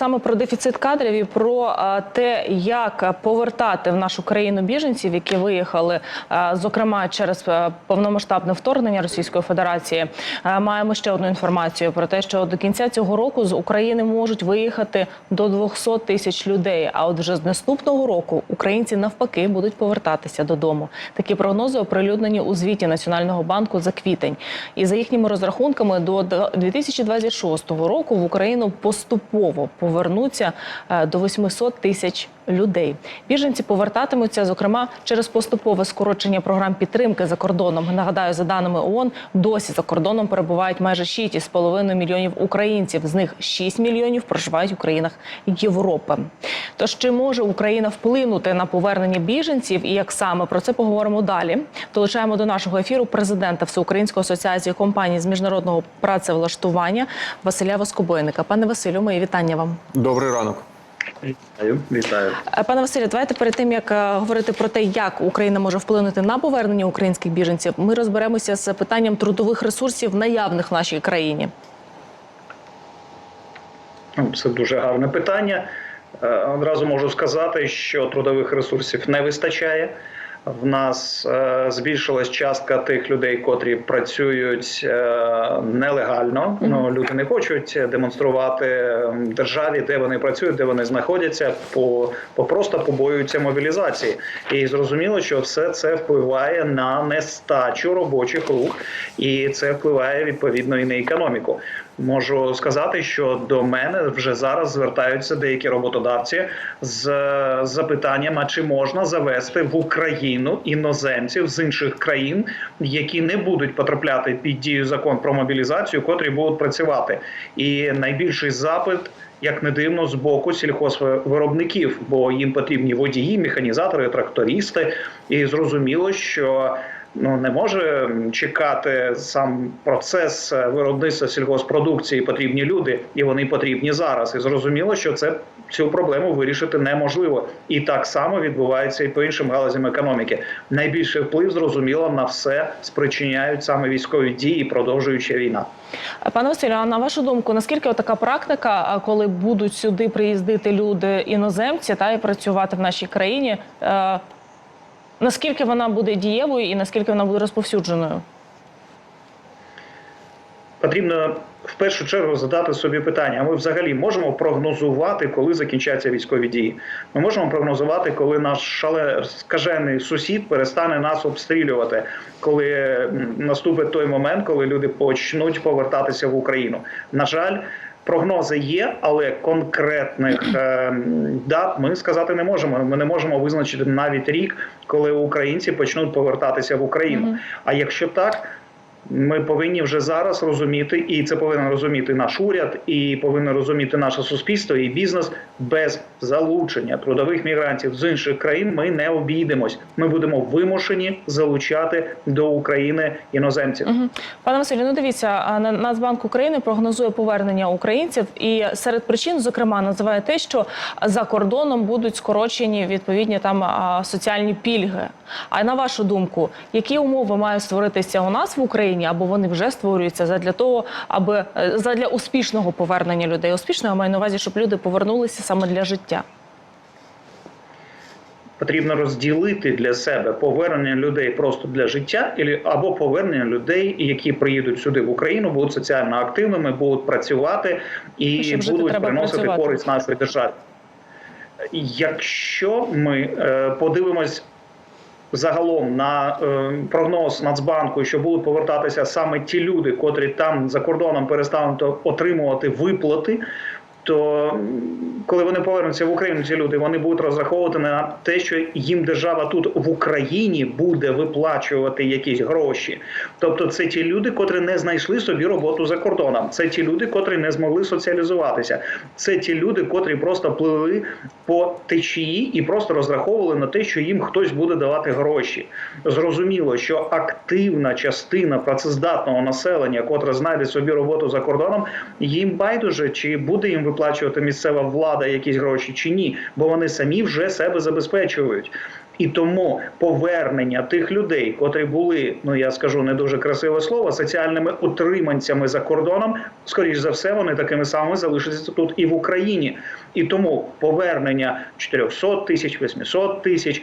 саме про дефіцит кадрів і про те, як повертати в нашу країну біженців, які виїхали, зокрема через повномасштабне вторгнення Російської Федерації. Маємо ще одну інформацію про те, що до кінця цього року з України можуть виїхати до 200 тисяч людей. А от вже з наступного року українці навпаки будуть повертатися додому. Такі прогнози оприлюднені у звіті Національного банку за квітень. І за їхніми розрахунками, до 2026 року в Україну поступово повернуться е, до 800 тисяч людей. Біженці повертатимуться, зокрема, через поступове скорочення програм підтримки за кордоном. Нагадаю, за даними ООН, досі за кордоном перебувають майже 6,5 мільйонів українців. З них 6 мільйонів проживають у країнах Європи. Тож чи може Україна вплинути на повернення біженців і як саме про це поговоримо далі? Долучаємо до нашого ефіру президента Всеукраїнської асоціації компаній з міжнародного працевлаштування Василя Воскобойника. Пане Василю, мої вітання вам. Добрий ранок. Вітаю, вітаю. Е, Пане Василю, давайте перед тим як е, говорити про те, як Україна може вплинути на повернення українських біженців, ми розберемося з питанням трудових ресурсів наявних в нашій країні. Ну, Це дуже гарне питання. Е, Одразу можу сказати, що трудових ресурсів не вистачає. В нас е, збільшилась частка тих людей, котрі працюють е, нелегально. Ну люди не хочуть демонструвати ем, державі, де вони працюють, де вони знаходяться, по, по просто побоюються мобілізації. І зрозуміло, що все це впливає на нестачу робочих рук, і це впливає відповідно і на економіку. Можу сказати, що до мене вже зараз звертаються деякі роботодавці з запитанням: а чи можна завести в Україну іноземців з інших країн, які не будуть потрапляти під дію закон про мобілізацію, котрі будуть працювати. І найбільший запит. Як не дивно, з боку сільхозвиробників, бо їм потрібні водії, механізатори, трактористи, і зрозуміло, що ну не може чекати сам процес е, виробництва сільгоспродукції. Потрібні люди, і вони потрібні зараз. І зрозуміло, що це цю проблему вирішити неможливо. І так само відбувається і по іншим галузям економіки. Найбільший вплив зрозуміло на все спричиняють саме військові дії, продовжуюча війна. Е, Пане Василю, а на вашу думку, наскільки така практика, коли будуть сюди приїздити люди іноземці та і працювати в нашій країні? Наскільки вона буде дієвою і наскільки вона буде розповсюдженою? Потрібно в першу чергу задати собі питання: а ми взагалі можемо прогнозувати, коли закінчаться військові дії? Ми можемо прогнозувати, коли наш шале скажений сусід перестане нас обстрілювати, коли наступить той момент, коли люди почнуть повертатися в Україну. На жаль. Прогнози є, але конкретних е, дат ми сказати не можемо. Ми не можемо визначити навіть рік, коли українці почнуть повертатися в Україну. Мгм. А якщо так, ми повинні вже зараз розуміти, і це повинен розуміти наш уряд, і повинно розуміти наше суспільство і бізнес без залучення трудових мігрантів з інших країн. Ми не обійдемось. Ми будемо вимушені залучати до України іноземців. Мгм. Пане Василю, ну дивіться, Нацбанк України прогнозує повернення українців, і серед причин, зокрема, називає те, що за кордоном будуть скорочені відповідні там соціальні пільги. А на вашу думку, які умови мають створитися у нас в Україні, або вони вже створюються задля того, аби е, задля успішного повернення людей? Успішного я маю на увазі, щоб люди повернулися саме для життя. Потрібно розділити для себе повернення людей просто для життя, або повернення людей, які приїдуть сюди в Україну, будуть соціально активними, будуть працювати і Ну, щоб будуть приносити працювати. користь нашої державі. Якщо ми е, подивимось загалом на е, прогноз Нацбанку, що будуть повертатися саме ті люди, котрі там за кордоном перестануть отримувати виплати. То коли вони повернуться в Україну, ці люди вони будуть розраховувати на те, що їм держава тут в Україні буде виплачувати якісь гроші. Тобто, це ті люди, котрі не знайшли собі роботу за кордоном. Це ті люди, котрі не змогли соціалізуватися. Це ті люди, котрі просто плили по течії і просто розраховували на те, що їм хтось буде давати гроші. Зрозуміло, що активна частина працездатного населення, котре знайде собі роботу за кордоном, їм байдуже чи буде їм виплачувати місцева влада якісь гроші чи ні, бо вони самі вже себе забезпечують. І тому повернення тих людей, котрі були, ну я скажу не дуже красиве слово, соціальними утриманцями за кордоном, скоріш за все, вони такими самими залишаться тут і в Україні. І тому повернення 400 тисяч, 800 тисяч.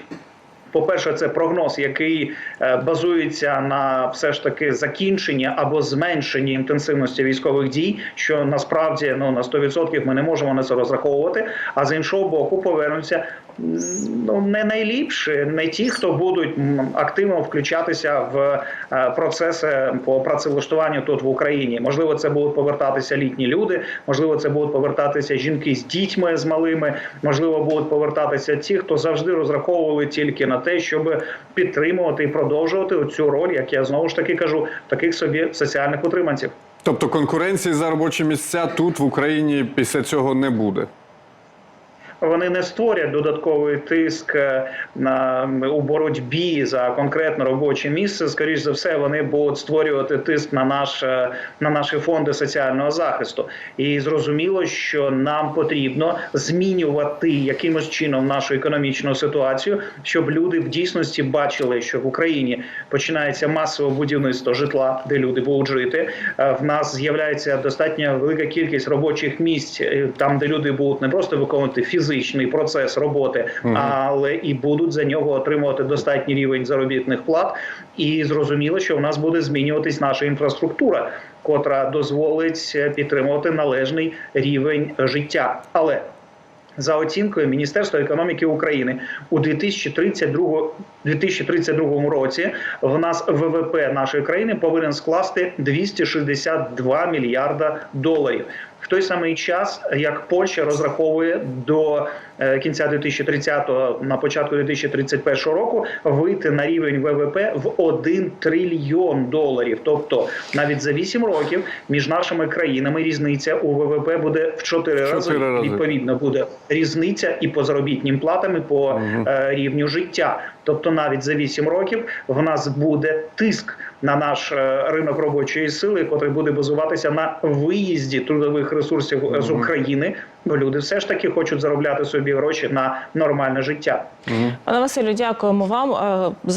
По-перше, це прогноз, який е, базується на все ж таки закінченні або зменшенні інтенсивності військових дій, що насправді ну на 100% ми не можемо на це розраховувати. А з іншого боку, повернуться ну не найліпше, не ті, хто будуть активно включатися в е, процеси по працевлаштуванню тут в Україні. Можливо, це будуть повертатися літні люди, можливо, це будуть повертатися жінки з дітьми з малими, можливо, будуть повертатися ті, хто завжди розраховували тільки на те, щоб підтримувати і продовжувати цю роль, як я знову ж таки кажу, таких собі соціальних утриманців. Тобто конкуренції за робочі місця тут в Україні після цього не буде. Вони не створять додатковий тиск е, на у боротьбі за конкретне робоче місце. Скоріш за все, вони будуть створювати тиск на наш е, на наші фонди соціального захисту. І зрозуміло, що нам потрібно змінювати якимось чином нашу економічну ситуацію, щоб люди в дійсності бачили, що в Україні починається масове будівництво житла, де люди будуть жити. Е, В нас з'являється достатньо велика кількість робочих місць, там де люди будуть не просто виконувати фізичний процес роботи, але і будуть за нього отримувати достатній рівень заробітних плат. І зрозуміло, що в нас буде змінюватись наша інфраструктура, котра дозволить підтримувати належний рівень життя. Але за оцінкою Міністерства економіки України у 2032, 2032 році в нас ВВП нашої країни повинен скласти 262 мільярда доларів. В той самий час, як Польща розраховує до кінця 2030-го, на початку 2031 року вийти на рівень ВВП в 1 трильйон доларів. Тобто навіть за 8 років між нашими країнами різниця у ВВП буде в 4 рази. Чотири рази. Відповідно буде різниця і по заробітним платам, і по е, рівню життя. Тобто, навіть за 8 років в нас буде тиск на наш е, ринок робочої сили, який буде базуватися на виїзді трудових ресурсів е, з України. Бо люди все ж таки хочуть заробляти собі гроші на нормальне життя. Пане Василю, дякуємо вам е, за